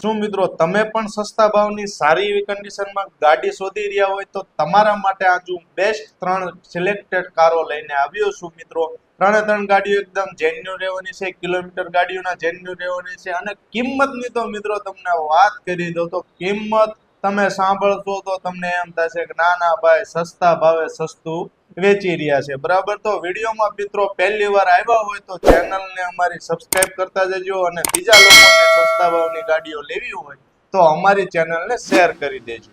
શું મિત્રો, તમે પણ સસ્તા ભાવની સારી એવી કન્ડિશનમાં ગાડી શોધી રહ્યા હોય તો તમારા માટે આ હું બેસ્ટ ત્રણ સિલેક્ટેડ કારો લઈને આવ્યો છું મિત્રો. ત્રણે ત્રણ ગાડીઓ એકદમ જેન્યુ રહેવાની છે, કિલોમીટર ગાડીઓના જેન્યુ રહેવાની છે અને કિંમતની તો મિત્રો તમને વાત કરી દો તો કિંમત તમે સાંભળશો તો તમને એમ થશે કે ના ના ભાઈ, સસ્તા ભાવે સસ્તું વેચી રહ્યા છે. બરાબર તો વિડીયોમાં મિત્રો પહેલી વાર આવ્યા હોય તો ચેનલને અમારી સબસ્ક્રાઇબ કરતા જજો અને બીજા લોકોને સસ્તા ભાવની ગાડીઓ લેવી હોય તો અમારી ચેનલને શેર કરી દેજો.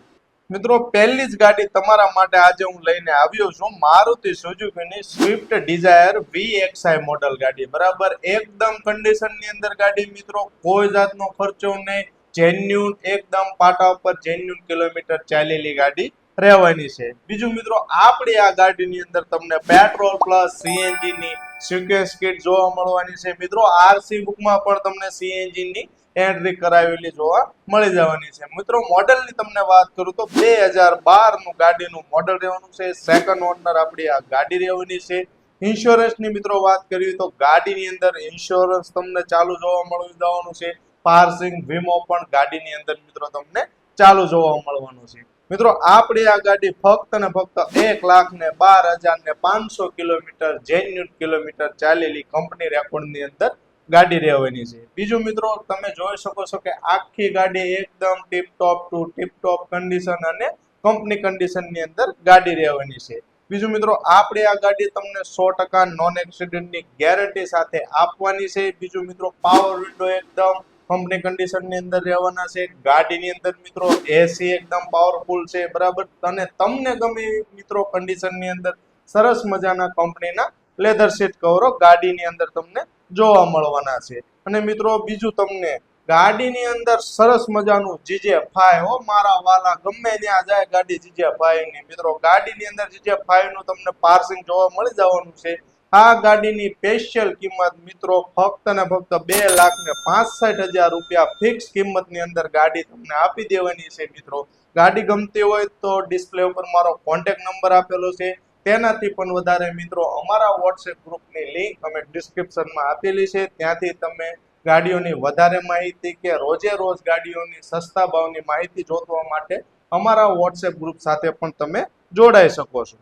મિત્રો, પહેલી જ ગાડી તમારા માટે આજે હું લઈને આવ્યો છું. મારુતિ સુઝુકીની સ્વિફ્ટ ડિઝાયર VXI મોડલ ગાડી. બરાબર? એકદમ કન્ડિશનની અંદર ગાડી મિત્રો. કોઈ જાતનો ખર્ચો નહીં. જેન્યુન એકદમ પાટા ઉપર જેન્યુન કિલોમીટર ચાલેલી ગાડી. રહેવાની છે. બીજું મિત્રો, આપણી આ ગાડીની અંદર તમને પેટ્રોલ પ્લસ સીએનજી ની સિક્વન્સ કિટ જોવા મળવાની છે. મિત્રો આરસી બુકમાં પણ તમને સીએનજી ની એન્ટ્રી કરાવેલી જોવા મળી જવાની છે. મિત્રો, મોડલની તમને વાત કરું તો બે હજાર બારનું ગાડીનું મોડલ રહેવાનું છે. સેકન્ડ ઓનર આપણી આ ગાડી રહેવાની છે. ઇન્સ્યોરન્સની મિત્રો વાત કરીએ તો ગાડીની અંદર ઇન્સ્યોરન્સ તમને ચાલુ જોવા મળી જવાનું છે. પાર્સિંગ વીમો પણ ગાડીની અંદર મિત્રો તમને ચાલુ જોવા મળવાનું છે. મિત્રો, આપણી આ ગાડી ફક્ત ને ફક્ત એક લાખ ને બાર હજાર ને પાંચસો કિલોમીટર જેન્યુન કિલોમીટર ચાલેલી કંપની રેકોર્ડની અંદર ગાડી રહેવાની છે. બીજું મિત્રો, તમે જોઈ શકો છો કે આખી ગાડી એકદમ tip top to tip top condition અને કંપની કન્ડિશનની અંદર ગાડી રહેવાની છે. બીજું મિત્રો, આપણી આ ગાડી તમને સો ટકા નોન એક્સિડન્ટની ગેરંટી સાથે આપવાની છે. બીજું મિત્રો પાવર વિન્ડો એકદમ કંપની કન્ડિશનની અંદર રહેવાના છે. ગાડીની અંદર મિત્રો એસી એકદમ પાવરફુલ છે, બરાબર? અને તમને ગમે મિત્રો કન્ડિશનની અંદર સરસ મજાના કંપનીના લેધર સીટ કવરો ગાડીની અંદર તમને જોવા મળવાના છે. અને મિત્રો બીજું તમને, ગાડીની અંદર સરસ મજાનું જીજે ફાઈવ હો, મારા વાલા, ગમે ત્યાં જાય ગાડી જીજે ફાઈવની મિત્રો ગાડીની અંદર જીજે ફાઈવનું તમને પાર્સિંગ જોવા મળી જવાનું છે. આ ગાડીની સ્પેશિયલ કિંમત મિત્રો ફક્ત ને ફક્ત બે લાખ ને પાસઠ હજાર રૂપિયા ફિક્સ કિંમતની અંદર ગાડી તમને આપી દેવાની છે મિત્રો. ગાડી ગમતી હોય તો ડિસ્પ્લે ઉપર મારો કોન્ટેક્ટ નંબર આપેલો છે. તેનાથી પણ વધારે મિત્રો અમારા વોટ્સએપ ગ્રુપની લિંક અમે ડિસ્ક્રિપ્શનમાં આપેલી છે. ત્યાંથી તમે ગાડીઓની વધારે માહિતી કે રોજે રોજ ગાડીઓની સસ્તા ભાવની માહિતી જોતવા માટે અમારા વોટ્સએપ ગ્રુપ સાથે પણ તમે જોડાઈ શકો છો.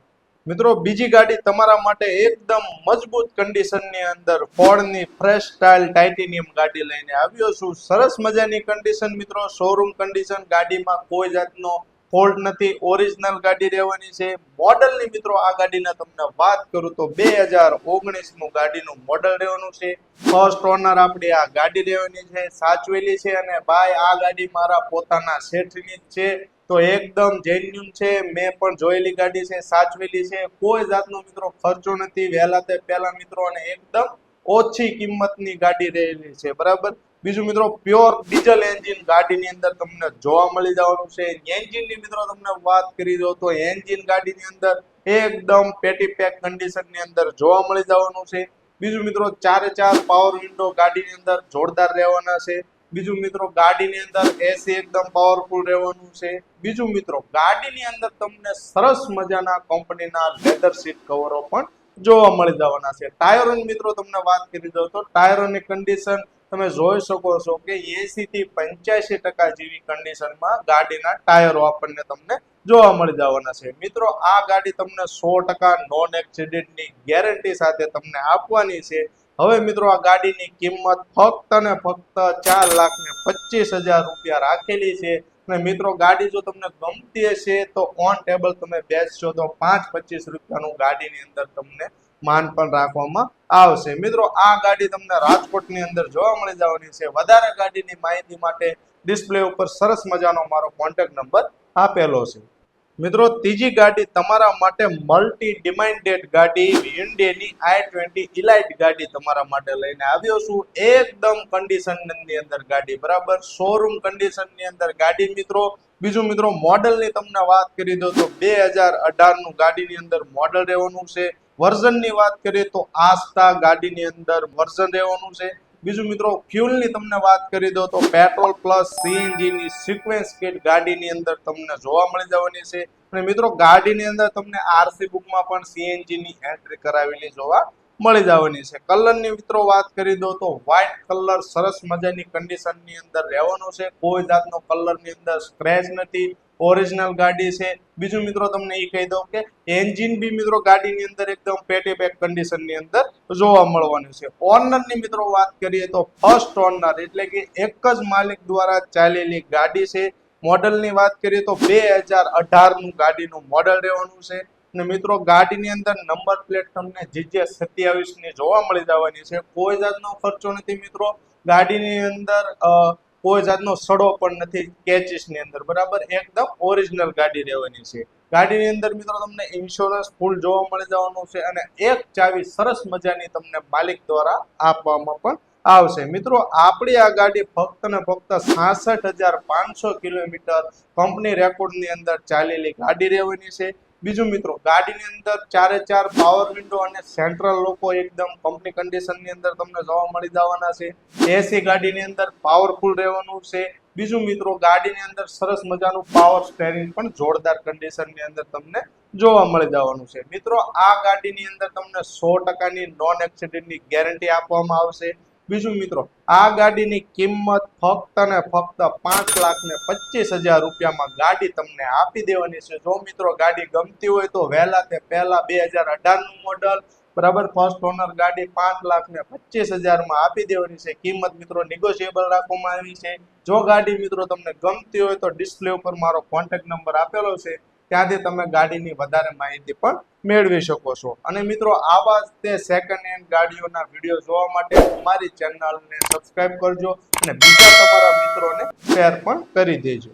મિત્રો, બીજી ગાડી તમારા માટે એકદમ મજબૂત કન્ડિશનની અંદર ફોર્ડની ફ્રેશ સ્ટાઇલ ટાઇટેનિયમ ગાડી લઈને આવ્યો છું. સરસ મજાની કન્ડિશન મિત્રો શોરૂમ કન્ડિશન ગાડીમાં કોઈ જાતનો ફોલ્ટ નથી. ઓરિજિનલ ગાડી રહેવાની છે. મોડલની મિત્રો, આ ગાડીના તમને વાત કરું તો બે હજાર ઓગણીસનું ગાડીનું મોડલ રહેવાનું છે. ફર્સ્ટ ઓનર આપણી આ ગાડી રહેવાની છે, સાચવેલી છે અને ભાઈ, આ ગાડી મારા પોતાના શેઠની જ છે. તો એકદમ જેન્યુન છે. મેં પણ જોયેલી ગાડી છે, સાચવેલી છે. કોઈ જાતનો મિત્રો ખર્ચો નથી. વહેલા તે પહેલા મિત્રો અને એકદમ ઓછી કિંમતની ગાડી રહેલી છે. બરાબર? બીજું મિત્રો પ્યોર ડીઝલ એન્જિન ગાડીની અંદર તમને જોવા મળી જવાનું છે. એન્જિનની મિત્રો તમને વાત કરી દો તો એન્જિન ગાડીની અંદર એકદમ પેટી પેક કન્ડિશનની અંદર જોવા મળી જવાનું છે. બીજું મિત્રો, ચારે ચાર પાવર વિન્ડો ગાડીની અંદર જોરદાર રહેવાના છે. બીજું મિત્રો, ગાડીની અંદર એસી એકદમ પાવરફુલ રહેવાનું છે. બીજું મિત્રો, ગાડીની અંદર તમને સરસ મજાના કંપનીના લેધર સીટ કવરો પણ જોવા મળી જવાના છે. ટાયરોની મિત્રો, તમને વાત કરી દઉં તો ટાયરોની કન્ડિશન તમે જોઈ શકો છો કે એસી થી પંચ્યાસી ટકા જેવી કન્ડિશનમાં ગાડીના ટાયરો આપણને તમને જોવા મળી જવાના છે. મિત્રો, આ ગાડી તમને સો ટકા નોન એક્સિડેન્ટની ગેરંટી સાથે તમને આપવાની છે. હવે મિત્રો આ ગાડીની કિંમત ફક્ત ને ફક્ત ચાર લાખ ને પચીસ હજાર રૂપિયા રાખેલી છે. અને મિત્રો ગાડી જો તમને ગમતી હશે તો ઓન ટેબલ તમે બેસશો તો પાંચ પચીસ રૂપિયાનું ગાડીની અંદર તમને માન પણ રાખવામાં આવશે. મિત્રો આ ગાડી તમને રાજકોટની અંદર જોવા મળી જવાની છે. વધારે ગાડીની માહિતી માટે ડિસ્પ્લે ઉપર સરસ મજાનો મારો કોન્ટેક્ટ નંબર આપેલો છે. મિત્રો, ત્રીજી ગાડી તમારા માટે મલ્ટી ડિમાન્ડેડ ગાડી યુન્ડેની આઈ ટ્વેન્ટી ઇલાઇટ ગાડી તમારા માટે લઈને આવ્યો છું. એકદમ કન્ડિશનની અંદર ગાડી, બરાબર? શોરૂમ કન્ડિશનની અંદર ગાડી, મિત્રો. બીજું, મિત્રો મોડલની તમને વાત કરી દો તો બે હજાર અઢારનું ગાડીની અંદર મોડલ રહેવાનું છે. વર્ઝનની વાત કરીએ તો આસ્થા ગાડીની અંદર વર્ઝન રહેવાનું છે. બીજું મિત્રો ફ્યુલની તમને વાત કરી દો તો પેટ્રોલ પ્લસ સીએનજી ની સિક્વન્સ કિટ ગાડીની અંદર તમને જોવા મળી જવાની છે. અને મિત્રો, ગાડીની અંદર તમને આરસી બુકમાં પણ સીએનજી ની એન્ટ્રી કરાવેલી જોવા મળી જવાની છે. કલરની મિત્રો વાત કરી દો તો વ્હાઇટ કલર સરસ મજાની કન્ડિશનની અંદર રહેવાનો છે. કોઈ જાતનો કલરની અંદર સ્ક્રેચ નથી. ઓરિજિનલ ગાડી છે. બીજું મિત્રો તમને એ કહી દઉં કે એન્જિન બી મિત્રો ગાડીની અંદર એકદમ પેટી પેક કન્ડિશનની અંદર જોવા મળવાનું છે. ઓનરની મિત્રો વાત કરીએ તો ફર્સ્ટ ઓનર એટલે કે એક જ માલિક દ્વારા ચાલેલી ગાડી છે. મોડલની વાત કરીએ તો બે હજાર અઢારનું ગાડીનું મોડલ રહેવાનું છે. અને મિત્રો, ગાડીની અંદર નંબર પ્લેટ તમને જીજે સત્યાવીસની જોવા મળી જવાની છે, કોઈ જાતનો ખર્ચો નથી મિત્રો. ગાડીની અંદર કોઈ જાતનો સડો પણ નથી કેચિસની અંદર, બરાબર? એકદમ ઓરિજિનલ ગાડી રહેવાની છે. ગાડીની અંદર મિત્રો, તમને ઇન્સ્યોરન્સ ફૂલ જોવા મળી જવાનું છે અને એક ચાવી સરસ મજાની તમને માલિક દ્વારા આપવામાં પણ આવશે. મિત્રો, આપણી આ ગાડી ફક્ત ને ફક્ત સાસઠ હજાર પાંચસો કિલોમીટર કંપની રેકોર્ડની અંદર ચાલેલી ગાડી રહેવાની છે. બીજું મિત્રો, ગાડીની અંદર ચારે ચાર પાવર વિન્ડો અને સેન્ટ્રલ લોકો એકદમ કંપની કન્ડિશનની અંદર તમને જોવા મળી જવાના છે. એસી ગાડીની અંદર પાવરફુલ રહેવાનું છે. બીજું મિત્રો, ગાડીની અંદર સરસ મજાનું પાવર સ્ટેરિંગ પણ જોરદાર કન્ડિશનની અંદર તમને જોવા મળી જવાનું છે. મિત્રો, આ ગાડીની અંદર તમને સો ટકાની નોન એક્સિડન્ટની ગેરંટી આપવામાં આવશે. બીજું મિત્રો, આ ગાડીની કિંમત ફક્ત ને ફક્ત પાંચ લાખ ને પચીસ હજાર રૂપિયામાં ગાડી તમને આપી દેવાની છે. જો મિત્રો ગાડી ગમતી હોય તો વહેલા તે પહેલા બે હજાર અઢારનું મોડલ બરાબર? ફર્સ્ટ ઓનર ગાડી પાંચ લાખ ને પચીસ હજારમાં આપી દેવાની છે. કિંમત મિત્રો નિગોશિયેબલ રાખવામાં આવી છે. જો ગાડી મિત્રો તમને ગમતી હોય તો ડિસ્પ્લે ઉપર મારો કોન્ટેક્ટ નંબર આપેલો છે. ત્યાંથી તમે ગાડીની વધારે માહિતી પણ મેળવી શકો છો. અને મિત્રો, આવા તે સેકન્ડ હેન્ડ ગાડીઓના વીડિયો જોવા માટે અમારી ચેનલને સબસ્ક્રાઈબ કરજો અને બીજા તમારા મિત્રોને શેર પણ કરી દેજો.